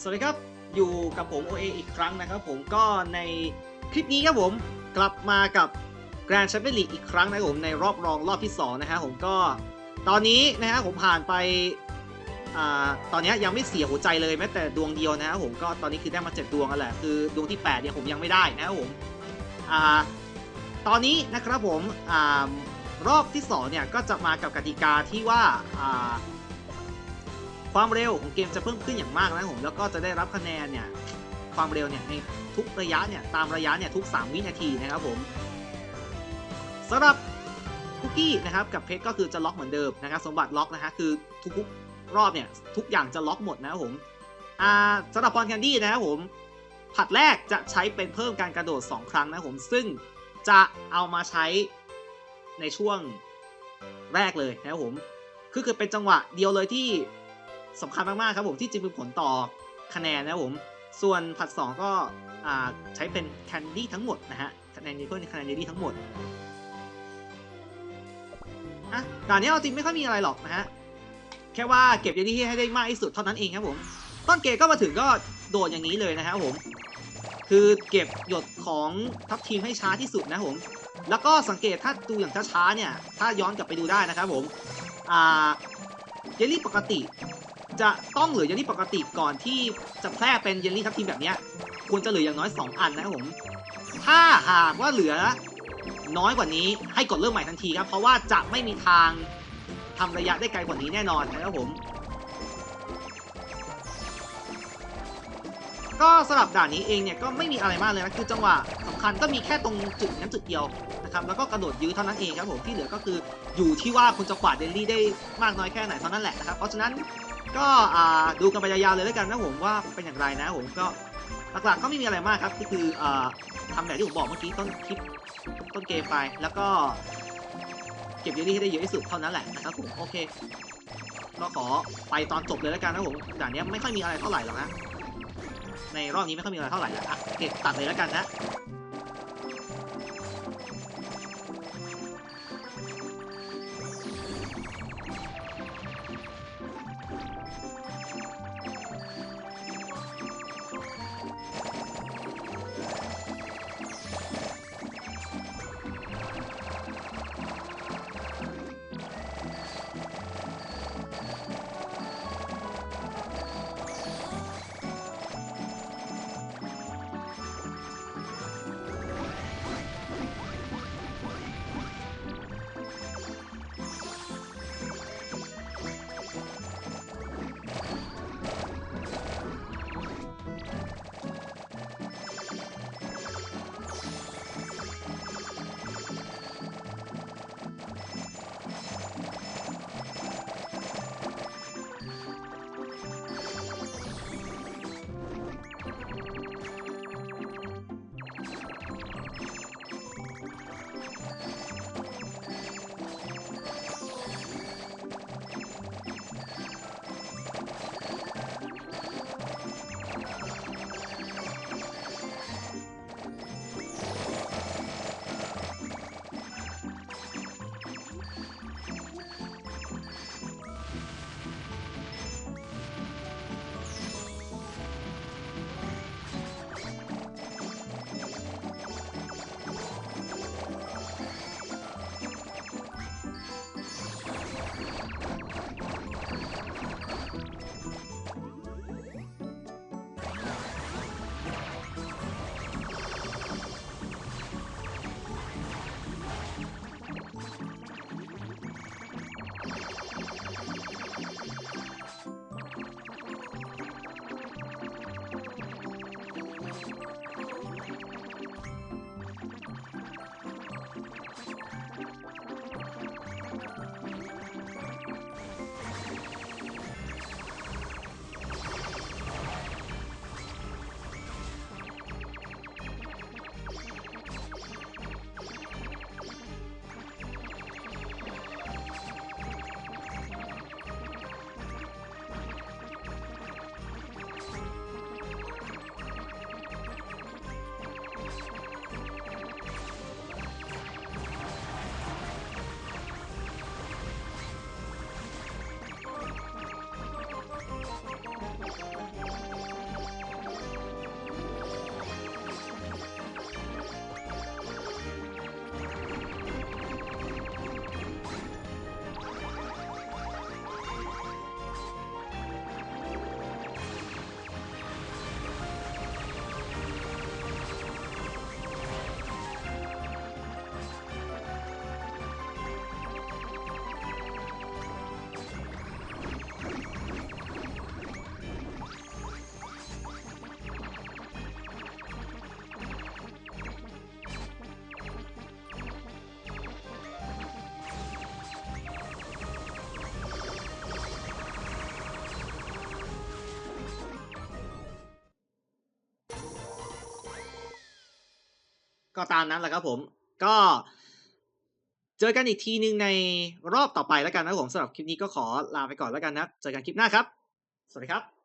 สวัสดีครับ อยู่กับผม OA อีกครั้งนะครับผมก็ในคลิปนี้ครับผมกลับมากับ Grand Champions League อีกครั้งนะครับผมในรอบรองรอบที่ 2 นะฮะผมก็ตอนนี้นะฮะผมผ่านไปอ่าตอนนี้ยังไม่เสียหัวใจเลยแม้แต่ดวงเดียวนะฮะผมก็ตอนนี้คือได้มาเจ็ดดวงกันแหละคือดวงที่ 8 เนี่ยผมยังไม่ได้นะครับผมอ่าตอนนี้นะครับผมอ่ารอบที่ 2 เนี่ยก็จะมากับกติกาที่ว่าอ่า ความเร็วของเกมจะเพิ่มขึ้นอย่างมากนะผมแล้วก็จะได้รับคะแนนเนี่ยความเร็วเนี่ยในทุกระยะเนี่ยตามระยะเนี่ยทุก 3 วินาทีนะครับผมสำหรับคุกกี้นะครับกับเพชรก็คือจะล็อกเหมือนเดิมนะครับสมบัติล็อกนะฮะคือทุกๆรอบเนี่ยทุกอย่างจะล็อกหมดนะครับผมอ่าสำหรับบอลแคนดี้นะครับผมผัดแรกจะใช้เป็นเพิ่มการกระโดด 2 ครั้งนะผมซึ่งจะเอามาใช้ในช่วงแรกเลยนะครับผมคือคือเป็นจังหวะเดียวเลยที่ สำคัญมากๆครับผมที่จะมีผลต่อคะแนนนะครับผม ส่วนผัด 2 ก็ใช้เป็นแคนดี้ทั้งหมดนะฮะคะแนนนี้ก็คะแนนเยลลี่ทั้งหมดอะด่านนี้เอาจริงไม่ค่อยมีอะไรหรอกนะฮะ แค่ว่าเก็บเยลี่ให้ได้มากที่สุดเท่านั้นเองครับผม ต้นเกมก็มาถึงก็โดดอย่างนี้เลยนะครับผม คือเก็บหยดของทัพทีมให้ช้าที่สุดนะผม แล้วก็สังเกตถ้าดูอย่างช้าๆเนี่ย ถ้าย้อนกลับไปดูได้นะครับผม อ่า เยลลี่ปกติ จะต้องเหลือเยลลี่ปกติก่อนที่จะแพร่เป็นเยลลี่ทับทิมแบบนี้ควรจะเหลืออย่างน้อย 2 อันนะครับผม ถ้าหากว่าเหลือน้อยกว่านี้ให้กดเริ่มใหม่ทันทีครับ เพราะว่าจะไม่มีทางทำระยะได้ไกลกว่านี้แน่นอนนะครับผม ก็สำหรับด่านนี้เองเนี่ยก็ไม่มีอะไรมากเลยนะคือจังหวะสำคัญก็มีแค่ตรงจุดนั้นจุดเดียวนะครับแล้วก็กระโดดยื้อเท่านั้นเองครับผมที่เหลือก็คืออยู่ที่ว่าคุณจะกวาดเดลลี่ได้มากน้อยแค่ไหนเท่านั้นแหละนะครับเพราะฉะนั้น ก็ดูกันไปยาวๆเลยแล้วกันนะผมว่าเป็นอย่างไรนะผมก็หลักๆก็ไม่มีอะไรมากครับก็คืออทำแบบที่ผมบอกเมื่อกี้ต้นคลิปต้นเกมไป แล้วก็เก็บเยลลี่ให้ได้เยอะที่สุดเท่านั้นแหละนะครับผมโอเคก็ขอไปตอนจบเลยแล้วกันนะผมด่านนี้ไม่ค่อยมีอะไรเท่าไหร่หรอกนะในรอบนี้ไม่ค่อยมีอะไรเท่าไหร่แล้วอะโอเคตัดเลยแล้วกันนะ ก็ตามนั้นแหละครับผม ก็ เจอกันอีกทีหนึ่งในรอบต่อไปแล้วกันนะครับผมสำหรับคลิปนี้ก็ขอลาไปก่อนแล้วกันนะ เจอกันคลิปหน้าครับ สวัสดีครับ